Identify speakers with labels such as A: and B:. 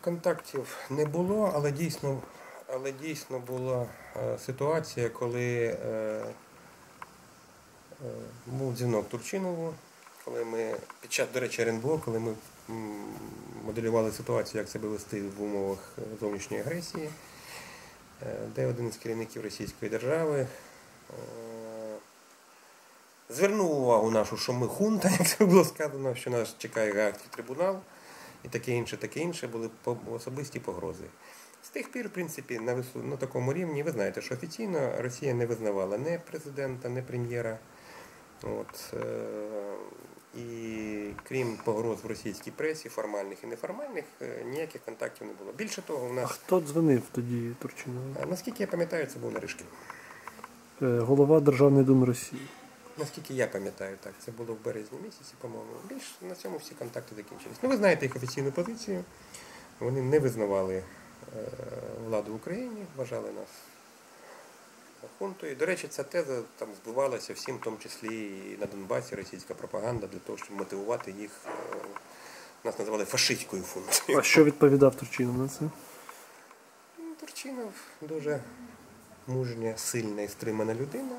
A: контактів не було, але дійсно, але дійсно була е, ситуація, коли е, е, був дзвінок Турчинову, коли ми під час, до речі, РНБО, коли ми моделювали ситуацію, як себе вести в умовах зовнішньої агресії, де один із керівників Російської держави. Звернув увагу нашу, що ми хунта, як це було сказано, що нас чекає Гаагський трибунал і таке інше, таке інше, були по- особисті погрози. З тих пір, в принципі, на, вису- на такому рівні, ви знаєте, що офіційно Росія не визнавала ні президента, ні прем'єра. От, е, і крім погроз в російській пресі, формальних і неформальних, е, ніяких контактів не було. Більше того, у
B: А
A: нас,
B: хто дзвонив тоді Турчинову?
A: наскільки я пам'ятаю, це був Наришкін.
B: Е, Голова Державної думи Росії.
A: Наскільки я пам'ятаю, так, це було в березні місяці, по-моєму. Більш на цьому всі контакти закінчились. Ну, ви знаєте їх офіційну позицію. Вони не визнавали е, владу в Україні, вважали нас хунтою. До речі, ця теза там збивалася всім, в тому числі і на Донбасі російська пропаганда для того, щоб мотивувати їх. е, Нас називали фашистською функцією.
B: А що відповідав Турчинов на це?
A: Ну, Турчинов дуже мужня, сильна і стримана людина.